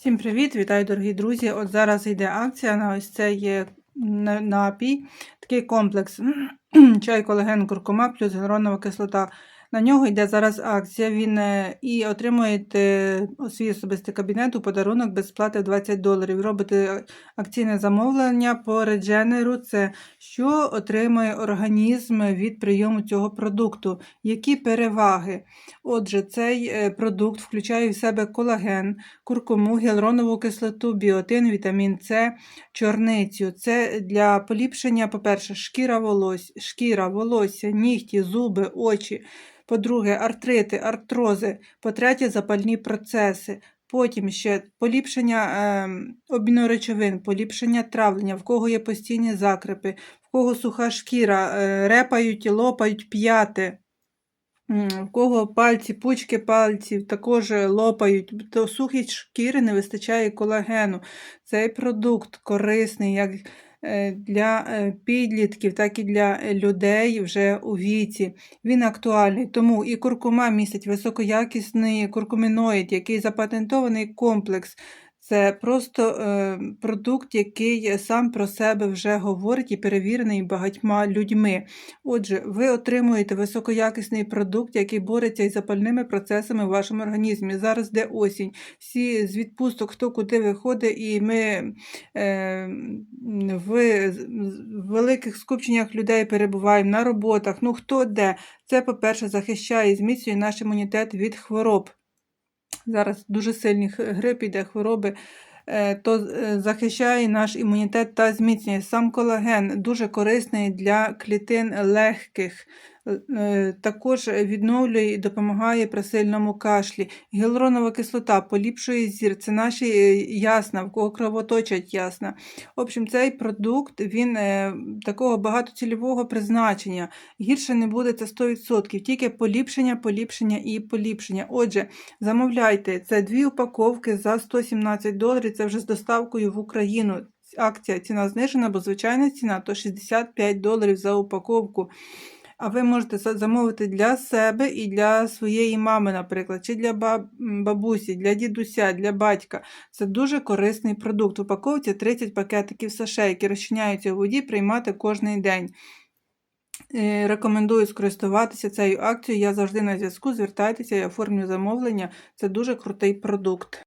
Всім привіт! Вітаю, дорогі друзі! От зараз йде акція на ось цей напій, такий комплекс чай, колаген, куркума плюс гіалуронова кислота. На нього йде зараз акція. Він е, і отримуєте свій особистий кабінет у подарунок без сплати 20 доларів. Робите акційне замовлення по редженеру. Це що отримує організм від прийому цього продукту. Які переваги? Отже, цей е, продукт включає в себе колаген, куркуму, гіалуронову кислоту, біотин, вітамін С, чорницю. Це для поліпшення, по-перше, шкіра волосся, шкіра, волосся, нігті, зуби, очі. По-друге, артрити, артрози. По-третє, запальні процеси. Потім ще поліпшення е, обміну речовин, поліпшення травлення, в кого є постійні закрепи, в кого суха шкіра, е, репають, лопають п'яти. В кого пальці, пучки пальців також лопають, то сухій шкіри не вистачає колагену. Цей продукт корисний як е, для е, підлітків, так і для е, людей вже у віці. Він актуальний, тому і куркума містить високоякісний куркуміноїд, який запатентований комплекс. Це просто е, продукт, який сам про себе вже говорить і перевірений багатьма людьми. Отже, ви отримуєте високоякісний продукт, який бореться із запальними процесами в вашому організмі. Зараз де осінь. Всі з відпусток, хто куди виходить, і ми е, в великих скупченнях людей перебуваємо на роботах. Ну хто де? Це, по-перше, захищає і зміцнює наш імунітет від хвороб. Зараз дуже сильні грип іде, хвороби. Е, То е, захищає наш імунітет та зміцнює. Сам колаген дуже корисний для клітин легких. Е, Також відновлює і допомагає при сильному кашлі. Гіалуронова кислота поліпшує зір. Це наші ясна, в кого кровоточать ясна. В общем, цей продукт він такого багатоцільового призначення. Гірше не буде це 100%. Тільки поліпшення, поліпшення і поліпшення. Отже, замовляйте. Це дві упаковки за 117 доларів. Це вже з доставкою в Україну. Акція ціна знижена, бо звичайна ціна то 65 доларів за упаковку. А ви можете замовити для себе і для своєї мами, наприклад, чи для бабусі, для дідуся, для батька. Це дуже корисний продукт. В упаковці 30 пакетиків саше, які розчиняються у воді, приймати кожний день. Е, Рекомендую скористуватися цією акцією. Я завжди на зв'язку. Звертайтеся, я оформлю замовлення. Це дуже крутий продукт.